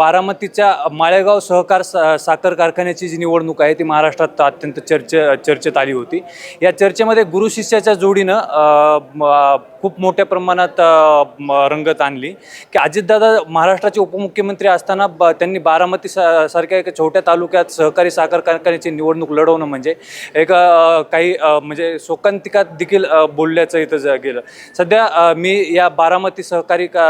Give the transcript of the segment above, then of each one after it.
बारामतीच्या माळेगाव सहकार सा- साखर कारखान्याची जी निवडणूक आहे ती महाराष्ट्रात अत्यंत चर्चे चर्चेत आली होती. या चर्चेमध्ये गुरु शिष्याच्या जोडीनं खूप मोठ्या प्रमाणात रंगत आणली. की अजितदादा महाराष्ट्राचे उपमुख्यमंत्री असताना ब त्यांनी बारामती सा सारख्या एका छोट्या तालुक्यात सहकारी साखर कारखान्याची निवडणूक लढवणं म्हणजे एक काही म्हणजे शोकांतिकात देखील बोलल्याचं इथं ज- गेलं. सध्या मी या बारामती सहकारी का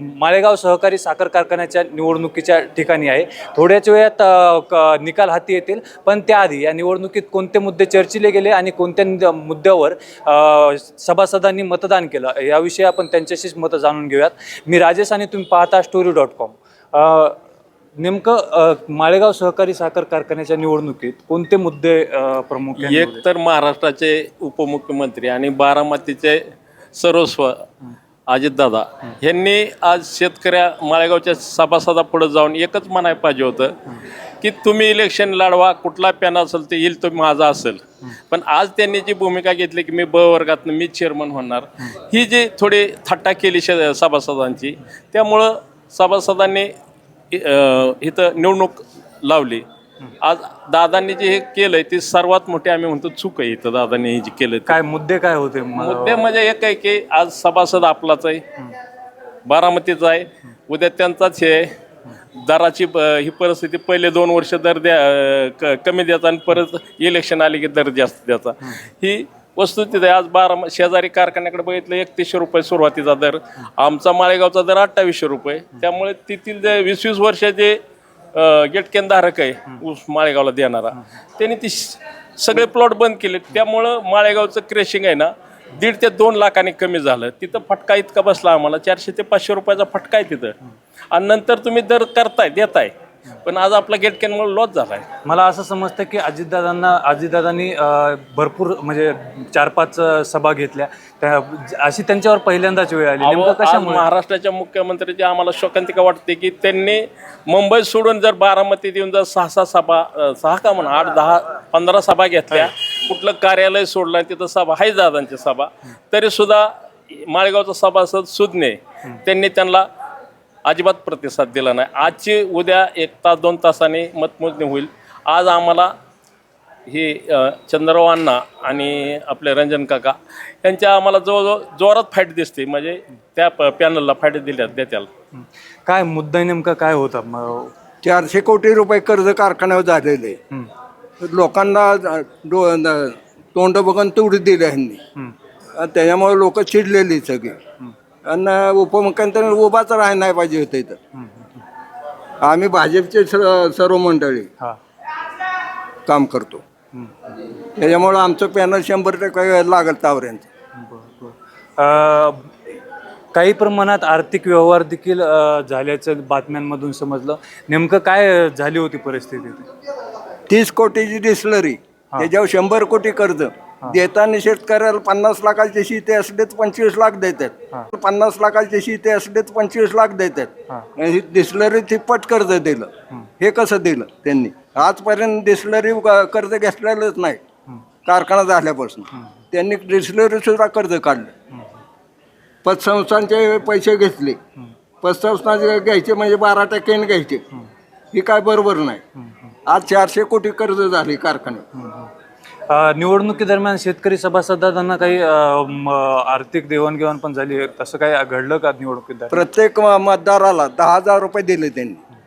माळेगाव सहकारी साखर कारखान्याच्या निवड निवडणुकीच्या ठिकाणी आहे. थोड्याच वेळात निकाल हाती येतील. पण त्याआधी या निवडणुकीत कोणते मुद्दे चर्चिले गेले आणि कोणत्या मुद्द्यावर सभासदांनी मतदान केलं? याविषयी आपण त्यांच्याशीच मतं जाणून घेऊयात. मी राजेश आणि तुम्ही पाहता स्टोरी डॉट कॉम नेमकं माळेगाव सहकारी साखर कारखान्याच्या निवडणुकीत कोणते मुद्दे अ, प्रामुख्याने एक तर महाराष्ट्राचे उपमुख्यमंत्री आणि बारामतीचे सर्वस्व अजितदादा यांनी आज शेतकऱ्या माळेगावच्या सभासदापुढे जाऊन एकच म्हणायला पाहिजे होतं की तुम्ही इलेक्शन लढवा कुठला पॅन असेल ते येईल तो माझा असेल. पण आज त्यांनी जी भूमिका घेतली की मी ब वर्गातनं मी चेअरमन होणार. ही जी थोडी थट्टा केली शे सभासदांची त्यामुळं सभासदांनी इथं निवडणूक लावली. आज दादांनी जे हे केलंय ते सर्वात मोठे आम्ही म्हणतो चूक आहे इथं दादांनी हे जे केलं. काय मुद्दे काय होते? मुद्दे म्हणजे एक आहे की आज सभासद आपलाच आहे बारामतीचा आहे उद्या त्यांचाच हे. दराची ही परिस्थिती पहिले दोन वर्ष दर द्या कमी द्यायचा आणि परत इलेक्शन आले की दर जास्त द्यायचा. ही. वस्तुस्थिती आहे आज बारा शेजारी कारखान्याकडे बघितलं एकतीसशे रुपये सुरुवातीचा दर. आमचा माळेगावचा दर अठ्ठावीसशे रुपये. त्यामुळे तेथील जे वीस वीस वर्षाचे गेटकेन धारक आहे ऊस माळेगावला देणारा. त्यांनी ती सगळे प्लॉट बंद केले त्यामुळं माळेगावचं क्रेशिंग आहे ना दीड ते दोन लाखांनी कमी झालं. तिथं फटका इतका बसला आम्हाला चारशे ते पाचशे रुपयाचा फटका आहे तिथं. आणि नंतर तुम्ही दर करताय देताय. पण आज आपला गेटकेनमुळे लॉस झालाय. मला असं समजतं की अजितदादांना अजितदादांनी अ, भरपूर म्हणजे चार पाच अ, सभा घेतल्या. त्या अशी त्यांच्यावर पहिल्यांदाच वेळ आली. नेमकं अहो, आज कशामुळे? महाराष्ट्राच्या मुख्यमंत्र्याची आम्हाला शोकांतिका वाटते की त्यांनी मुंबई सोडून जर बारामतीत येऊन जर सहा सहा सभा अ, सहा का म्हणा आठ दहा पंधरा सभा घेतल्या कुठलं कार्यालय सोडलं आणि तिथं सभा आहे दादांची सभा तरी सुद्धा माळेगावचा सभासद सुज्ञे त्यांनी त्यांना अजिबात प्रतिसाद दिला नाही. आजची उद्या एक तास दोन तासाने मतमोजणी होईल. आज आम्हाला हे चंद्रराव अण्णा आणि आपले रंजन काका यांच्या आम्हाला जवळजवळ जोरात फाईट दिसते. म्हणजे त्या प पॅनलला फाईट दिल्या देत्याला. काय मुद्दा नेमका काय होता? म- चारशे कोटी रुपये कर्ज कारखान्यावर झालेले. आहे. लोकांना डो तोंड बघून तेवढी दिली ह्यांनी. आणि त्याच्यामुळे लोक चिडलेली सगळी. आणि उपमुख्यमंत्री उभाच राहायला नाही पाहिजे होते इथं. आम्ही भाजपचे सर्व मंडळी हा. काम करतो. त्याच्यामुळं आमचं पॅनल शंभर टक्के लागल तावऱ्यांचं. काही प्रमाणात आर्थिक व्यवहार देखील झाल्याचं बातम्यांमधून समजलं. नेमकं काय झाली होती परिस्थिती? तीस कोटीची डिस्लरी त्याच्यावर शंभर कोटी कर्ज. देताना शेतकऱ्याला पन्नास लाखाचे शेती असले तर पंचवीस लाख देतात. पन्नास लाखाचे शेती असले तर पंचवीस लाख देतात. डिस्लरी तिप्पट कर्ज दिलं. हे. कसं दिलं त्यांनी? आजपर्यंत डिस्लरी कर्ज घेतलेलंच नाही. कारखाना झाल्यापासून. त्यांनी डिस्लरी सुद्धा कर्ज काढलं. पतसंस्थांचे पैसे घेतले. पतसंस्थांचे घ्यायचे म्हणजे बारा टक्क्याने घ्यायचे. ही. काय बरोबर नाही. आज चारशे कोटी कर्ज झाले कारखान्यात. निवडणुकीदरम्यान शेतकरी सभासदांना काही आर्थिक देवाणघेवाण पण झाली तसं काही घडलं का निवडणुकीत? प्रत्येक मतदाराला दहा हजार रुपये दिले त्यांनी.